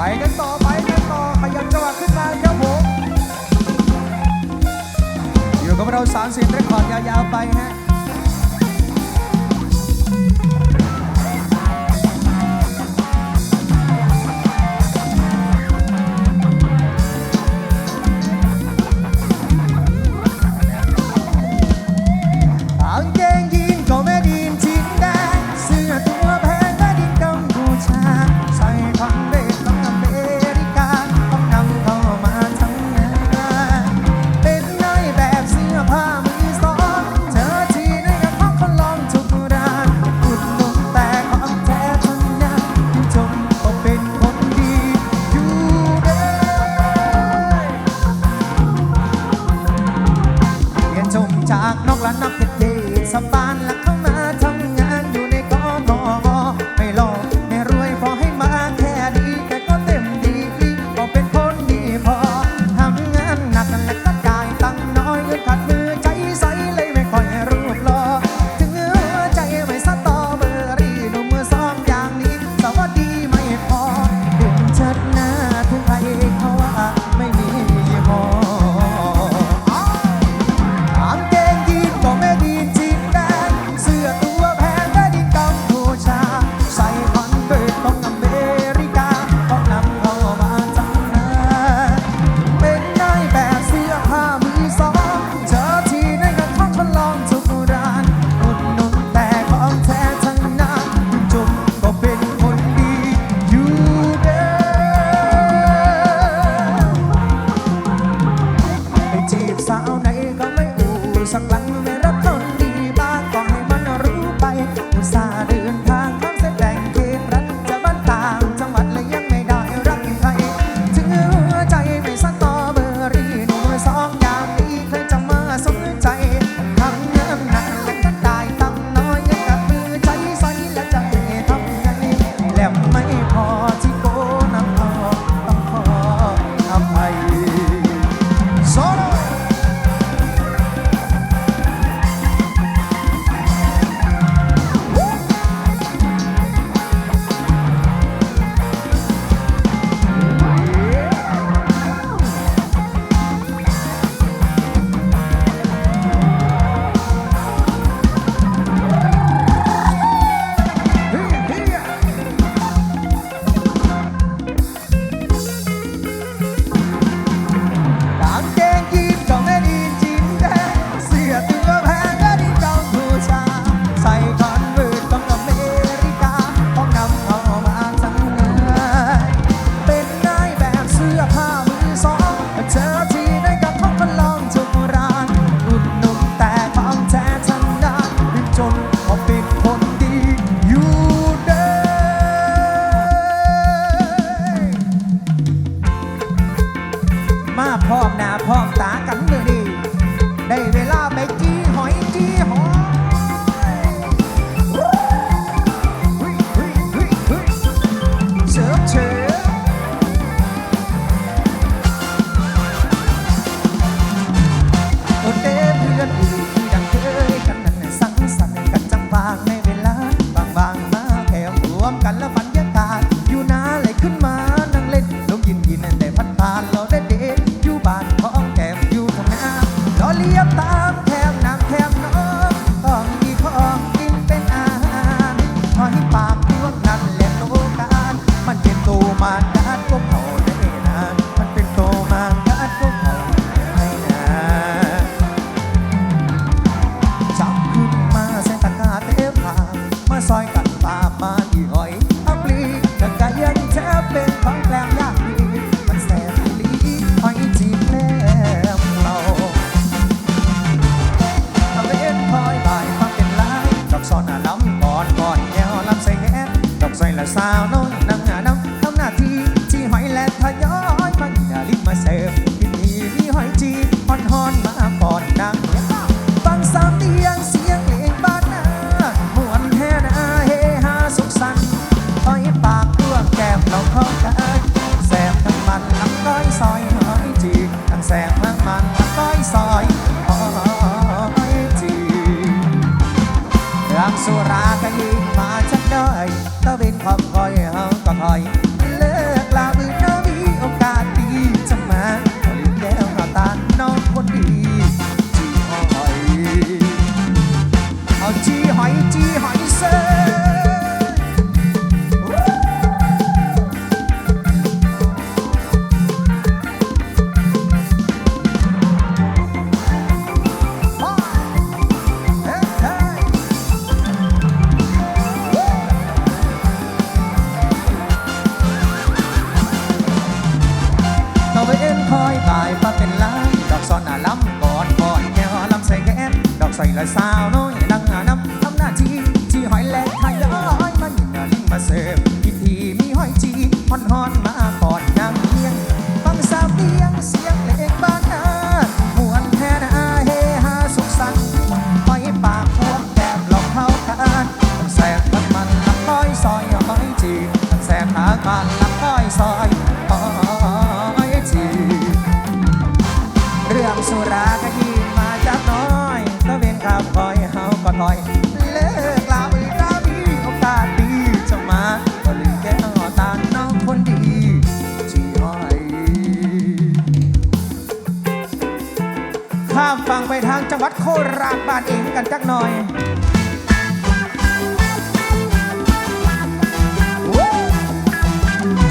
ไปกันต่อไปกันต่อขยับจังหวะขึ้นมาครับผมอยู่กับเราสารสินเรคคอร์ดยาวๆไปฮะ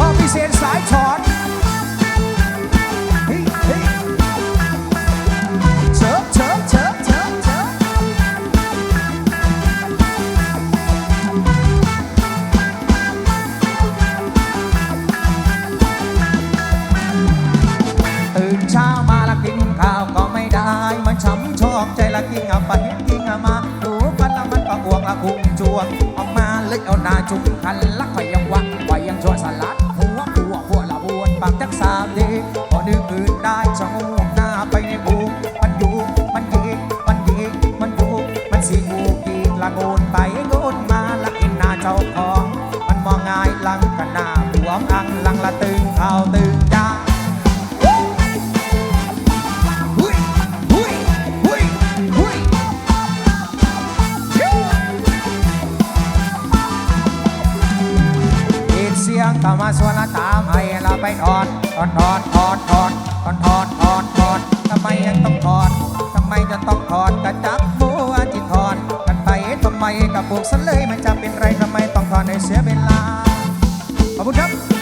พ่อพิเศษสายถอด เลยมันจะเป็นไรทำไมต้องผ่อนในเสียเวลา ขอบคุณครับ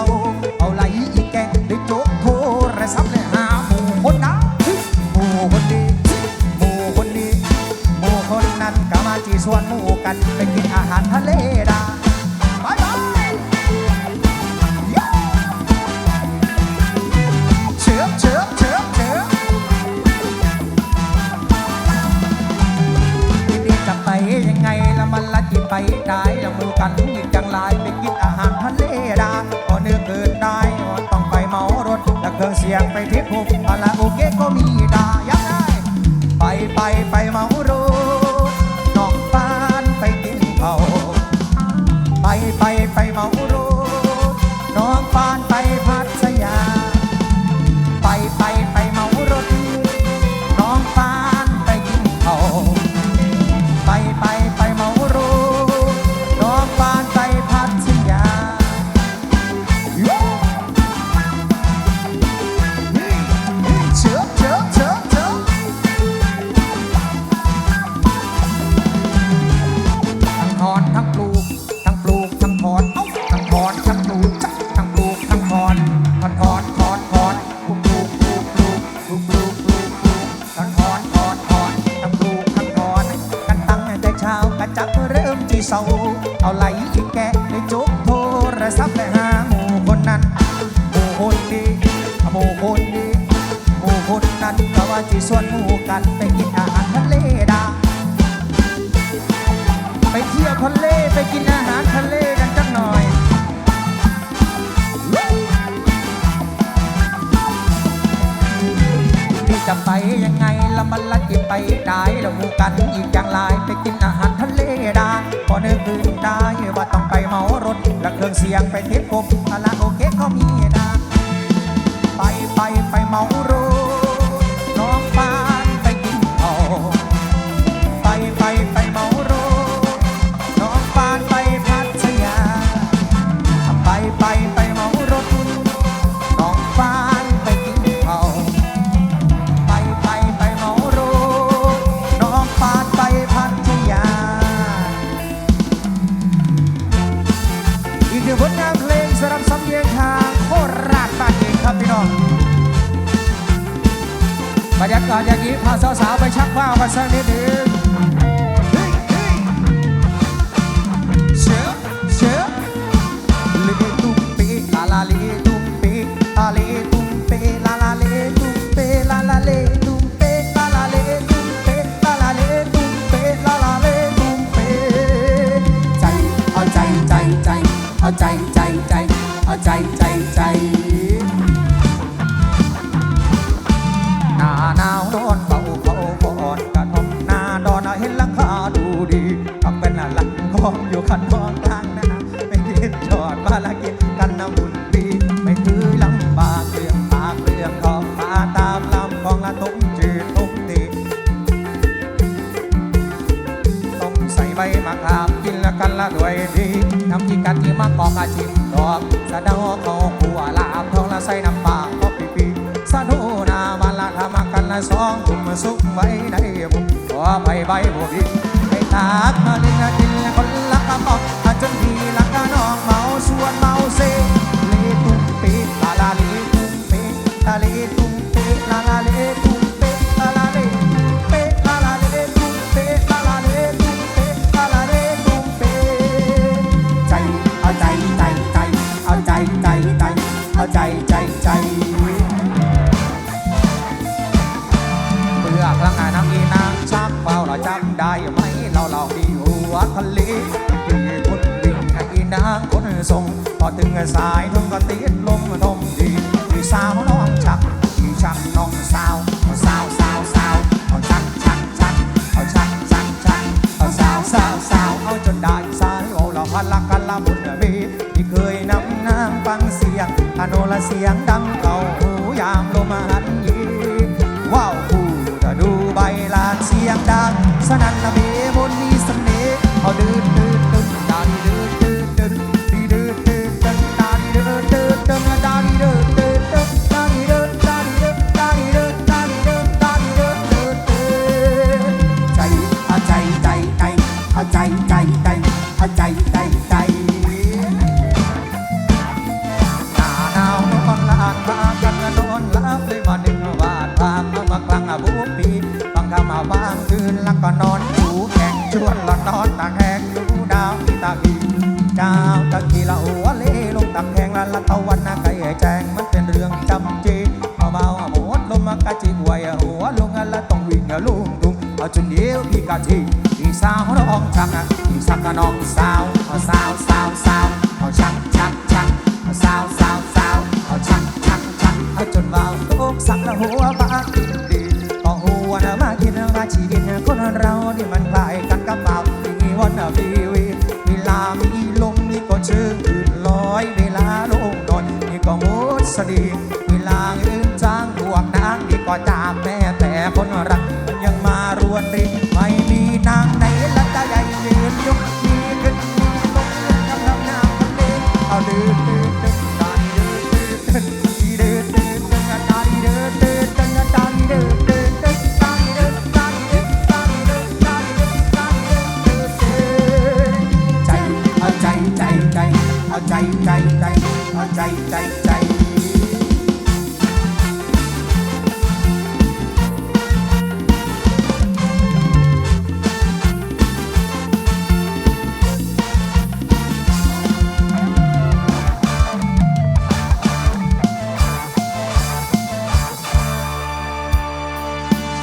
าเอาไหลอีกแกงได้โจกโทรศัพท์เลยหาหมู่คนนั้นหมู่คนนี้หมู่คนนี้หมู่คนนั้นกามาจีส่วนหมู่กันไปกินา เอาไหลแกะในจุกโทรศัพท์แลหาหมู่คนนั้น หมู่คนดีหมู่คนดีหมู่คนนั้นก็ว่าจีส่วนหมู่กันไปกินอาหารทะเลดา ไปเที่ยวทะเลไปกินอาหารทะเลกันจังหน่อยที่จะไปยังไงละมันละจะไปได้ละหมู่กันอีก คืผลงานเพลงสำหรับสำเนียงทางโคราชบ้านเองครับพี่น้องบรรยากาศอย่างนี้พาสาวๆไปชักว่าวกัสักนิดหนึ่ง เอาใจใจใจเอาใจใจใจหน้าหนาวร้อนเบาเบาก่อนกระทบหน้าดอนเห็นลังคาดูดีทำเป็นหลังของอยู่ขันมอง จิ้มดอกสะเดาเขาขัวลาบทองละใส่น้ำปลาก็ปีปีสะโนนามาละทำกันละสองกุมสุกไว้ในบุกขอไปใบบุบิให้ตากมาลินกินคนละกระป๋องจนพี่ละกะน้องเมาชวนเมาเซ ใจใจใจเบื่อพลังงานน้ำอีนางชักเบาเราจังได้ไหมเราเราดีหัวทะเลดีคนวิ่งอีนางคนส่งพอถึงสายทุ่งก็ติดลมทมดีดีสาวน้องชักดีชักน้องสาว เสียงดัง No.